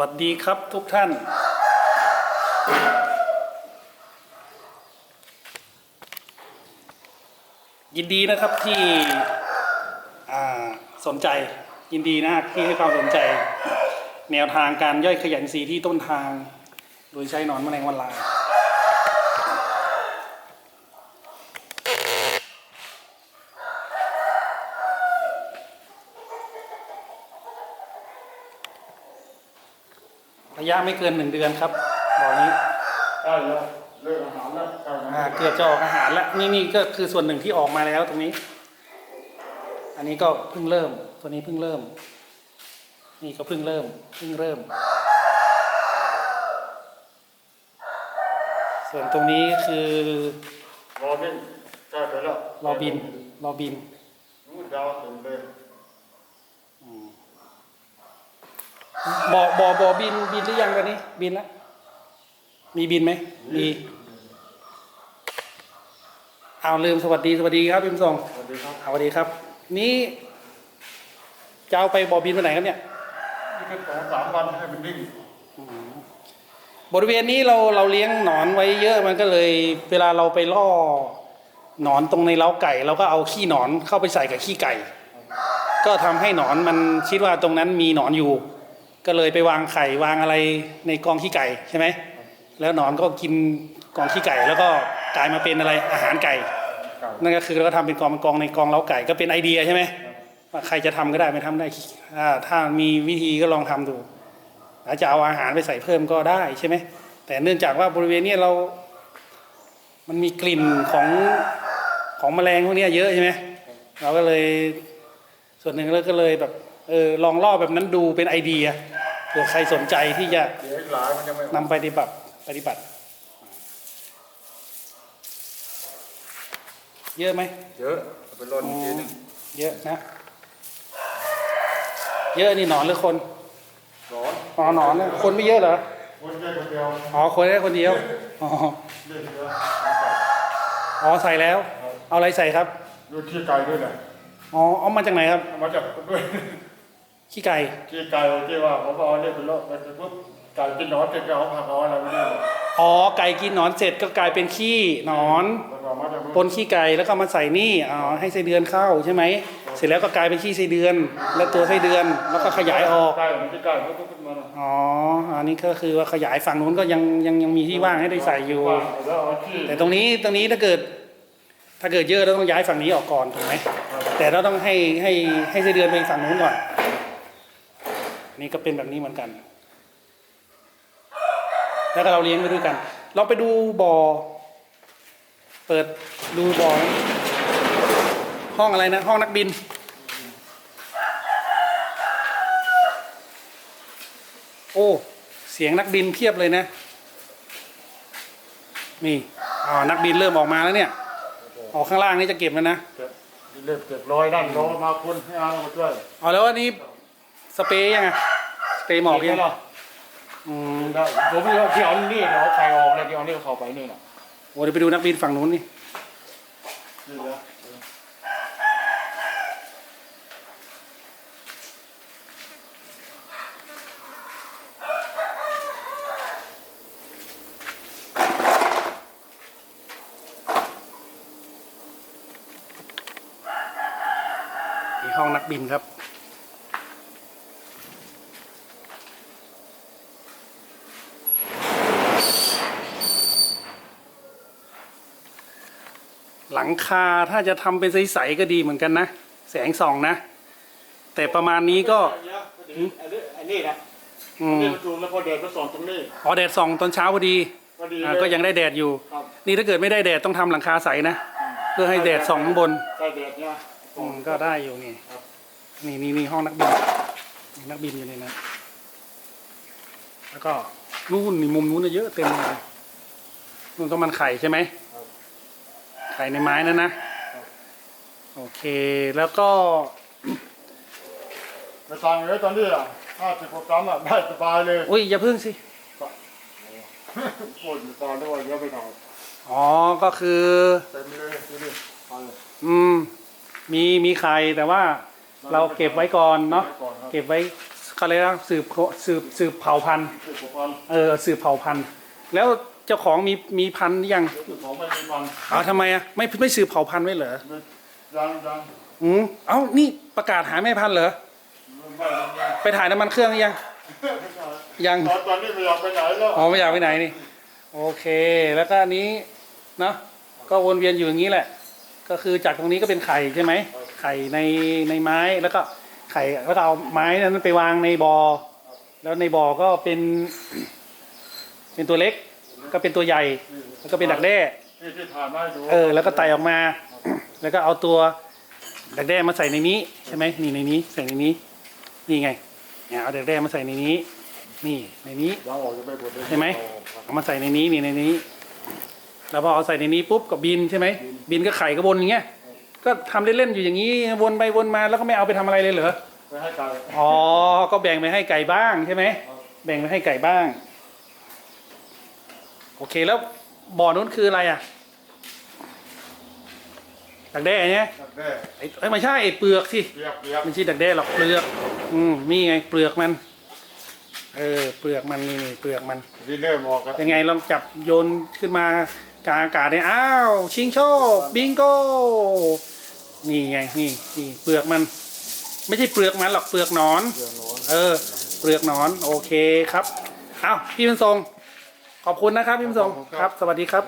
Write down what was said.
วัสดีครับทุกท่าน ยินดีนะครับที่สนใจยินดีนะที่ให้ความสนใจ แนวทางการย่อยขยันสีที่ต้นทาง โดยใช้นอนแมลงวันลาย ระยะไม่เกินหนึ่งเดือนครับบ่อนี้ใกล้แล้วเลิกอาหารแล้วใกล้แล้วอ่าเกือบจะออกอาหารแล้วนี่นี่ก็คือส่วนหนึ่งที่ออกมาแล้วตรงนี้ อันนี้ก็เพิ่งเริ่ม ตัวนี้เพิ่งเริ่ม นี่ก็เพิ่งเริ่มเพิ่งเริ่ม ส่วนตรงนี้คือรอบินใกล้ไปแล้วรอบินรอบินนู่นดาวเต็มเลย บ่อบ่อบ่อบินบินหรือยังตอนนี้ บินแล้วมีบินไหมมีเอาลืมสวัสดีสวัสดีครับพิมพ์ส่งสวัสดีครับเอาสวัสดีครับ นี่จะเอาไปบ่อบินไปไหนครับเนี่ยนี่เป็นสองสามวันให้มันนิ่งบริเวณนี้เราเราเลี้ยงหนอนไว้เยอะมันก็เลย เวลาเราไปล่อหนอนตรงในเล้าไก่เราก็เอาขี้หนอนเข้าไปใส่กับขี้ไก่ ก็ทำให้หนอนมันคิดว่าตรงนั้นมีหนอนอยู่ ก็เลยไปวางไข่วางอะไรในกองขี้ไก่ใช่ไหมแล้วหนอนก็กินกองขี้ไก่ แล้วก็กลายมาเป็นอะไรอาหารไก่ นั่นก็คือเราก็ทำเป็นกองเป็นกองในกองเล้าไก่ก็เป็นไอเดียใช่ไหมว่าใครจะทำก็ได้ไม่ทำได้ถ้ามีวิธีก็ลองทำดูอาจจะเอาอาหารไปใส่เพิ่มก็ได้ใช่ไหมแต่เนื่องจากว่าบริเวณนี้เรา มันมีกลิ่นของของแมลงพวกนี้เยอะใช่ไหมเราก็เลยส่วนหนึ่งเราก็เลยแบบ เออลองล่อแบบนั้นดูเป็นไอเดียเผื่อใครสนใจที่จะเดี๋ยวอีกหลายมันจะไม่ออกนำไปปฏิบัติปฏิบัติ เยอะไหมเยอะเอาไปร่อนอีกทีหนึงเยอะนะ เยอะนี่หนอนหรือคนร้อนอ๋อหนอนนะคนไม่เยอะเหรอคนแค่คนเดียวอ๋อคนได้คนเดียวอ๋อเลือกเยอะอ๋อใส่แล้ว เอาอะไรใส่ครับดูที่ไก่ด้วยนะอ๋อเอามาจากไหนครับเอามาจากด้วย ขี้ไก่ที่ไก่ที่ว่าผมก็เอาเนี่ยไปเลาะไปปุ๊บไก่กินหนอนเสร็จก็เอาผักเอาอะไรไปเนี่ยอ๋อไก่กินหนอนเสร็จก็กลายเป็นขี้หนอนแล้วก็เอามาจากปนขี้ไก่แล้วก็มาใส่นี่อ๋อให้ไส้เดือนเข้าใช่ไหมเสร็จแล้วก็กลายเป็นขี้ไส้เดือน และตัวไส้เดือนแล้วก็ขยายออกไก่มันที่ไก่มันก็ขึ้นมาน่ะอ๋ออันนี้ก็คือว่าขยายฝั่งนู้นก็ยังยังยังมีที่ว่างให้ได้ใส่อยู่ว่างแล้วเอาที่แต่ตรงนี้ตรงนี้ถ้าเกิด ถ้าเกิดเยอะเราต้องย้ายฝั่งนี้ออกก่อนถูกไหมแต่เราต้องให้ให้ให้ไส้เดือนไปฝั่งนู้นก่อน นี่ก็เป็นแบบนี้เหมือนกัน แล้วก็เราเลี้ยงไปด้วยกัน เราไปดูบ่อ เปิดดูบ่อ ห้องอะไรนะ ห้องนักบิน โอ้ เสียงนักบินเพียบเลยนะ นี่อ๋อนักบินเริ่มออกมาแล้วเนี่ย ออกข้างล่างนี่จะเก็บแล้วนะเก็บเล็บเก็บรอยนั่นรอมาคนให้เอามาช่วย เอาแล้วอันนี้สเปรย์ยังไงส เปรย์หมอกยังเหรออืมได้ผมไม่เอาที่เอานี่เดี๋ยวเอาใครออกแล้วเดี๋ยวเอานี่เข้าไปนี่น่ะโอ้เดี๋ยวไปดูนักบินฝั่งนู้นนี่นี่นะนี่ห้องนักบินครับ หลังคาถ้าจะทำเป็นใสๆก็ดีเหมือนกันนะ แสงส่องนะ แต่ประมาณนี้ก็อันนี้นะอืมนี่มันจูนแล้วพอเด็กก็สอนตรงนี้ อ๋อแดดส่องตอนเช้าพอดีพอดีอ่าก็ยังได้แดดอยู่ ครับนี่ถ้าเกิดไม่ได้แดดต้องทำหลังคาใสนะ เพื่อให้แดดส่องข้างบน ใส่เด็กเนี่ย อืมก็ได้อยู่นี่ครับ นี่นี่นี่ห้องนักบินมีนักบินอยู่ในนั้นแล้วก็นู่นนี่มุมนู้นน่ะเยอะเต็มเลยนู่นก็มันไข่ใช่ไหม ไข่ในไม้นั่นนะโอเคแล้วก็ไปสั่งเลยตอนนี้อะห้าสิบกว่ากรัมอะได้สบายเลยอุ้ยอย่าพึ่งสิปวดตอนด้วยเยอะไปหน่อยอ๋อก็คือเต็มเลยดูดิไปเลยอืมมีมีไข่แต่ว่าเราเก็บไว้ก่อนเนาะไว้ก่อนครับเก็บไว้เขาเลยกนะสืบโคสืบสืบเผ่าพันธุ์คือผมพันเออสืบเผ่าพันธุ์แล้ว เจ้าของมีมีพันธุ์หรือยังคือของไม่มีพันอ้าวทำไมอะไม่ไม่สืบเผ่าพันธุ์ไว้เหรอยังยังอืมเอ้านี่ประกาศหาแม่พันธุ์เหรอไม่ยังยังไปถ่ายน้ำมันเครื่องหรือยังยังตอนตอนนี้ไม่อยากไปไหนแล้วอ๋อไม่อยากไปไหนนี่โอเค แล้วก็อันนี้เนาะก็วนเวียนอยู่อย่างนี้แหละ ก็คือจากตรงนี้ก็เป็นไข่ใช่ไหมไข่ในในไม้แล้วก็ไข่แล้วก็เอาไม้นั้นไปวางในบอ่อแล้วในบ่อก็เป็น เป็นตัวเล็ก ก็เป็นตัวใหญ่ แล้วก็เป็นดักแด้ที่ที่ผ่านมาให้ดูเออแล้วก็ไต่ออกมา แล้วก็เอาตัวดักแด้มาใส่ในนี้ใช่ไหมนี่ในนี้ใส่ในนี้นี่ไงเนี่ยเอาดักแด้มาใส่ในนี้ นี่ในนี้ยังออกจะไม่หมดเลยใช่ไหม เอามาใส่ในนี้นี่ในนี้ แล้วพอเอาใส่ในนี้ปุ๊บก็บินใช่ไหมบินก็ไข่ก็วนอย่างเงี้ยก็ทำเล่นๆอยู่อย่างนี้วนไปวนมาแล้วก็ไม่เอาไปทำอะไรเลยเหรอไปให้ไก่อ๋อ ก็แบ่งไปให้ไก่บ้างใช่ไหม แบ่งไปให้ไก่บ้าง โอเคแล้วบ่อนู้นคืออะไรอะดักแด้เนี่ยดักแด้ไอ้ไอ้ยไม่ใช่ไอ้เปลือกสิเปียกเปียกไม่ใช่ดักแด้หรอกเปลือก อืมนี่ไงเปลือกมัน เออเปลือกมันนี่นี่เปลือกมันดินเนอร์บอกกันยังไงลองจับโยนขึ้นมากลางอากาศเนี่ยอ้าวชิงโชคบิงโกนี่ไงนี่นี่เปลือกมัน ไม่ใช่เปลือกมันหรอกเปลือกหนอนเรื่องโน้นเออ เปลือกหนอนโอเคครับอ้าวพี่บุญทรง ขอบคุณนะครับพี่บุญทรงครับ สวัสดีครับ